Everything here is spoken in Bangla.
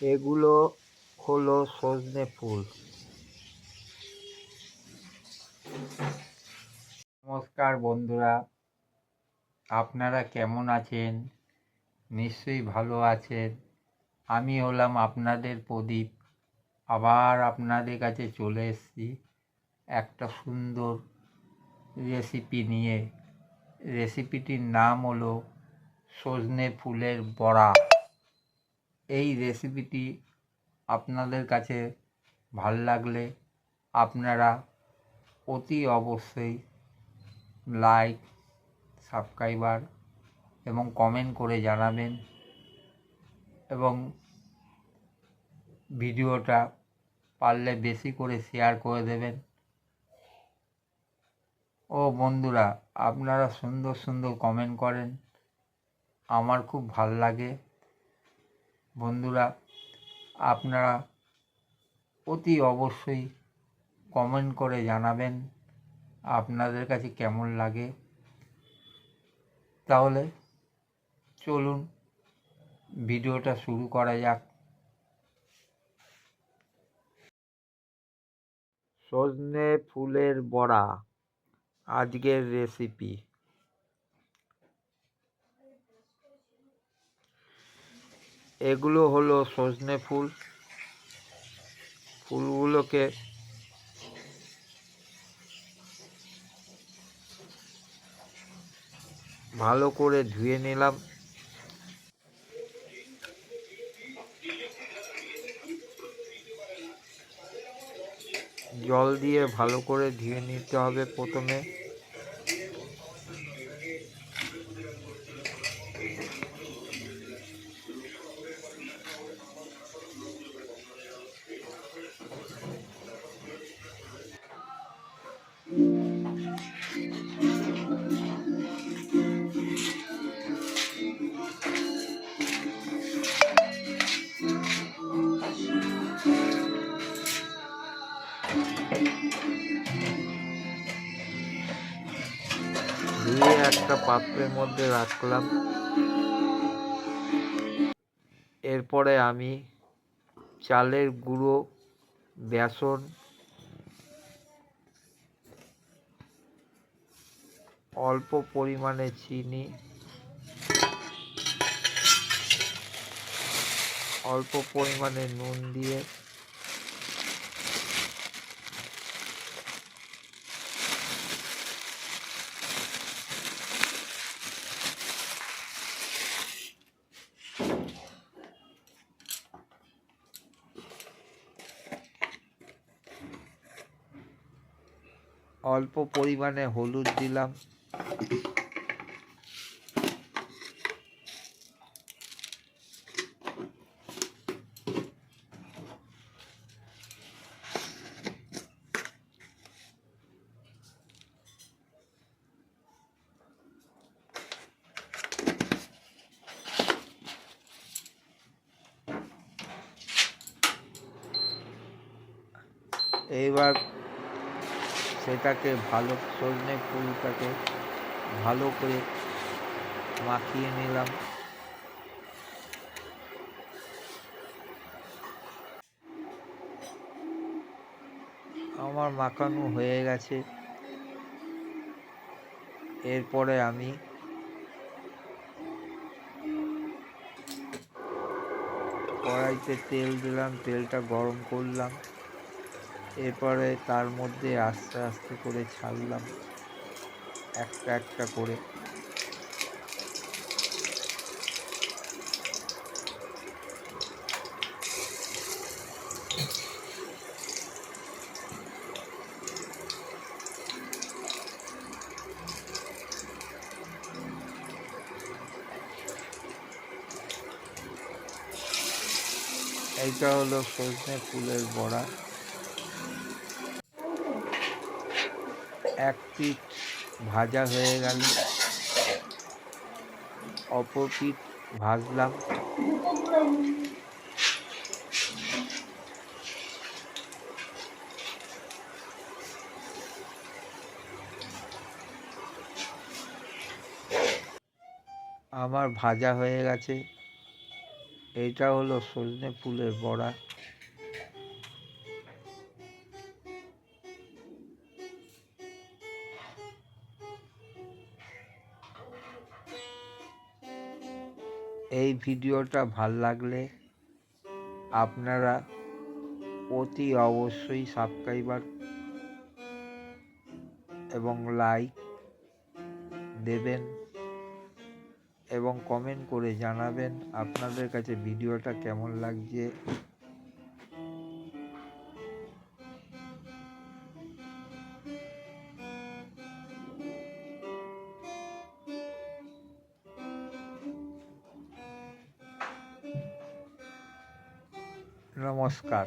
এগুলো হলো সজনে ফুল। নমস্কার বন্ধুরা, আপনারা কেমন আছেন? নিশ্চয়ই ভালো আছেন। আমি হলাম আপনাদের প্রদীপ। আবার আপনাদের কাছে চলে এসেছি একটা সুন্দর রেসিপি নিয়ে। রেসিপিটির নাম হলো সজনে ফুলের বড়া। এই রেসিপিটি আপনাদের কাছে ভালো লাগলে আপনারা অতি অবশ্যই লাইক সাবস্ক্রাইবার এবং কমেন্ট করে জানাবেন এবং ভিডিওটা পারলে বেশি করে শেয়ার করে দেবেন। ও বন্ধুরা, আপনারা সুন্দর সুন্দর কমেন্ট করেন। আমার খুব ভালো লাগে। বন্ধুরা, আপনারা অতি অবশ্যই কমেন্ট করে জানাবেন আপনাদের কাছে কেমন লাগে। তাহলে চলুন ভিডিওটা শুরু করা যাক। সজনে ফুলের বড়া, আজকের রেসিপি এগুলো হলো সজনে ফুল। ফুলগুলোকে ভালো করে ধুয়ে নিলাম। জল দিয়ে ভালো করে ধুয়ে নিতে হবে প্রথমে। ধুয়ে একটা পাত্রের মধ্যে রাখলাম। এরপরে আমি চালের গুঁড়ো, বেসন, অল্প পরিমাণে চিনি, অল্প পরিমাণে নুন দিয়ে অল্প পরিমাণে হলুদ দিলাম। এইবার সেটাকে ভালো সজনে ফুলটাকে ভালো করে মাখিয়ে নিলাম। আমার মাখানো হয়ে গেছে। এরপরে আমি কড়াইতে তেল দিলাম, তেলটা গরম করলাম। এরপরে তার মধ্যে আস্তে আস্তে করে ছাড়লাম। একটা একটা করে। এইটা হলো সজনে ফুলের বড়া। এক পিঠ ভাজা হয়ে গেল, অপর পিঠ ভাজলাম। আমার ভাজা হয়ে গেছে। এইটা হলো সজনে ফুলের বড়া। এই ভিডিওটা ভালো লাগলে আপনারা অতি অবশ্যই সাবস্ক্রাইবার এবং লাইক দেবেন এবং কমেন্ট করে জানাবেন আপনাদের কাছে ভিডিওটা কেমন লাগছে। নমস্কার